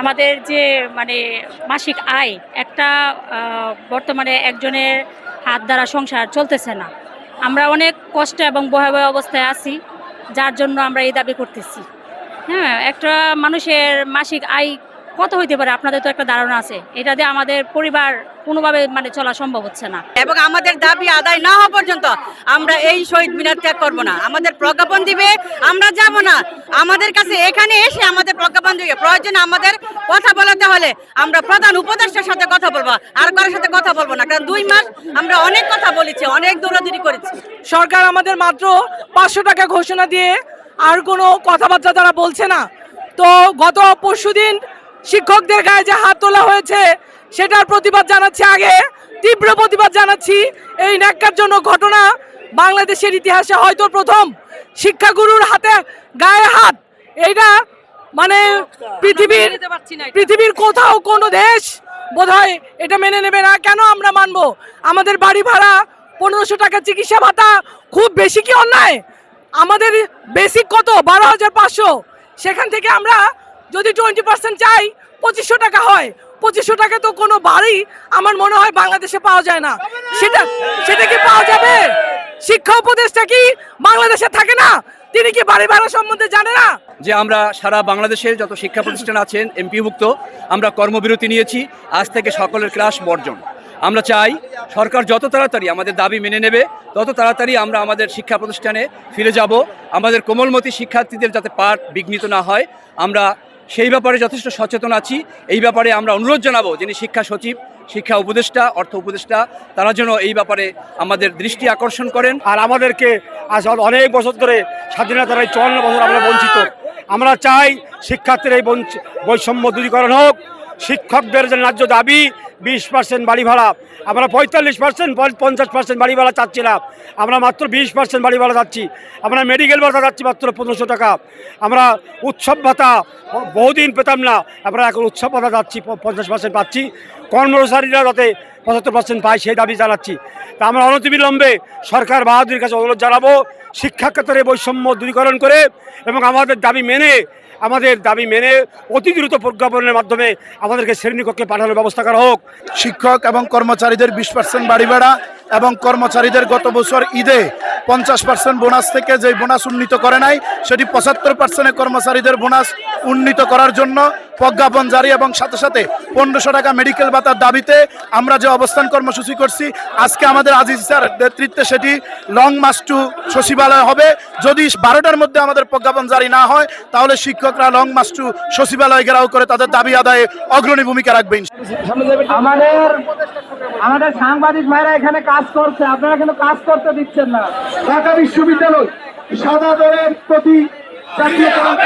আমাদের যে মানে মাসিক আয়, একটা বর্তমানে একজনের হাত দ্বারা সংসার চলতেছে না। আমরা অনেক কষ্ট এবং ভয়াবহ অবস্থায় আছি, যার জন্য আমরা এই দাবি করতেছি। হ্যাঁ একটা মানুষের মাসিক আয় কত হইতে পারে? আপনাদের তো একটা ধারণা আছে। এটা দিয়ে আমাদের পরিবার কোনোভাবে মানে চলা সম্ভব হচ্ছে না। এবং আমাদের দাবি আদায় না হওয়া পর্যন্ত আমরা এই শহীদ মিনার ত্যাগ করব না। আমাদের প্রজ্ঞাপন দিবে আমরা যাব না। আমাদের কাছে এখানে এসে আমাদের প্রজ্ঞাপন দিবে। প্রয়োজনে আমাদের কথা বলাতে হলে আমরা প্রধান উপদেষ্টার সাথে কথা বলব আর কারোর সাথে কথা বলব না। কারণ দুই মাস আমরা অনেক কথা বলেছি অনেক দৌড়াদৌড়ি করেছি। সরকার আমাদের মাত্র পাঁচশো টাকা ঘোষণা দিয়ে আর কোনো কথাবার্তা তারা বলছে না। তো গত পরশুদিন শিক্ষকদের গায়ে যে হাত তোলা হয়েছে, সেটার প্রতিবাদ জানাচ্ছি আগে, তীব্র প্রতিবাদ জানাচ্ছি। এই ন্যাক্কার জন্য ঘটনা বাংলাদেশের ইতিহাসে হয়তো প্রথম। শিক্ষাগুরুর হাতে গায়ে হাত, এইটা মানে পৃথিবীর পৃথিবীর কোথাও কোনো দেশ বোধহয় এটা মেনে নেবে না। কেন আমরা মানবো? আমাদের বাড়ি ভাড়া পনেরোশো টাকা চিকিৎসা ভাতা, খুব বেশি কি অন্যায়? আমাদের বেসিক কত? বারো হাজার পাঁচশো। সেখান থেকে আমরা যদি টোয়েন্টি পার্সেন্ট চাই, পঁচিশশো টাকা হয়। পঁচিশশো টাকা তো কোনো বাড়ি আমার মনে হয় বাংলাদেশে পাওয়া যায় না। সেটা সেটা কি পাওয়া যাবে? শিক্ষা উপদেশটা কি বাংলাদেশে থাকে না? তিনি কি বাড়ি ভাড়া সম্বন্ধে জানে না? যে আমরা সারা বাংলাদেশের যত শিক্ষা প্রতিষ্ঠান আছেন, এমপিভুক্ত, আমরা কর্মবিরতি নিয়েছি। আজ থেকে সকলের ক্লাস বর্জন। আমরা চাই সরকার যত তাড়াতাড়ি আমাদের দাবি মেনে নেবে, তত তাড়াতাড়ি আমরা আমাদের শিক্ষা প্রতিষ্ঠানে ফিরে যাব। আমাদের কোমলমতি শিক্ষার্থীদের যাতে পাঠ বিঘ্নিত না হয়, আমরা সেই ব্যাপারে যথেষ্ট সচেতন আছি। এই ব্যাপারে আমরা অনুরোধ জানাব যিনি শিক্ষা সচিব, শিক্ষা উপদেষ্টা, অর্থ উপদেষ্টা, তারা যেন এই ব্যাপারে আমাদের দৃষ্টি আকর্ষণ করেন। আর আমাদেরকে আজ অনেক বছর ধরে স্বাধীনতার এই চুয়ান্ন বছর আমরা বঞ্চিত। আমরা চাই শিক্ষার্থীর এই বৈষম্য দূরীকরণ হোক, শিক্ষকদের যে ন্যায্য দাবি বিশ পার্সেন্ট বাড়ি ভাড়া। আমরা পঁয়তাল্লিশ পার্সেন্ট পঞ্চাশ পার্সেন্ট বাড়ি ভাড়া চাচ্ছি না আমরা মাত্র বিশ পার্সেন্ট বাড়ি ভাড়া যাচ্ছি আমরা মেডিকেল ভাড়া যাচ্ছি মাত্র পনেরোশো টাকা। আমরা উৎসব ভাতা, বহুদিন পেতাম না। আমরা এখন উৎসব ভাতা যাচ্ছি পঞ্চাশ পার্সেন্ট পাচ্ছি। কর্মচারীরা যাতে পঁচাত্তর পার্সেন্ট পায় সেই দাবি জানাচ্ছি। তা আমরা অনতিবিলম্বে সরকার বাহাদুরের কাছে অনুরোধ জানাব। শিক্ষা ক্ষেত্রে বৈষম্য দূরীকরণ করে এবং আমাদের দাবি মেনে, আমাদের দাবি মেনে অতি দ্রুত প্রজ্ঞাপনের মাধ্যমে আমাদেরকে শ্রেণীকক্ষে পাঠানোর ব্যবস্থা করা হোক। শিক্ষক এবং কর্মচারীদের বিশ পার্সেন্ট বাড়ি ভাড়া এবং কর্মচারীদের গত বছর ঈদে পঞ্চাশ পার্সেন্ট বোনাস থেকে যে বোনাস উন্নীত করে নাই, সেটি পঁচাত্তর পার্সেন্টের কর্মচারীদের বোনাস উন্নীত করার জন্য প্রজ্ঞাপন জারি এবং সাথে সাথে পনেরোশো টাকা মেডিকেল ভাতার দাবিতে আমরা যে অবস্থান কর্মসূচি করছি, আজকে আমাদের আজিজ স্যার নেতৃত্বে সেটি লং মার্চ টু সচিবালয় হবে। যদি বারোটার মধ্যে আমাদের প্রজ্ঞাপন জারি না হয় তাহলে শিক্ষকরা লং মাস টু সচিবালয় ঘেরাও করে তাদের দাবি আদায়ে অগ্রণী ভূমিকা রাখবেন আমাদের আমাদের সাংবাদিক ভাইরা এখানে কাজ করছে আপনারা কিন্তু কাজ করতে দিচ্ছেন না। ঢাকা বিশ্ববিদ্যালয় সাদা দলের প্রতি জাতীয়করণ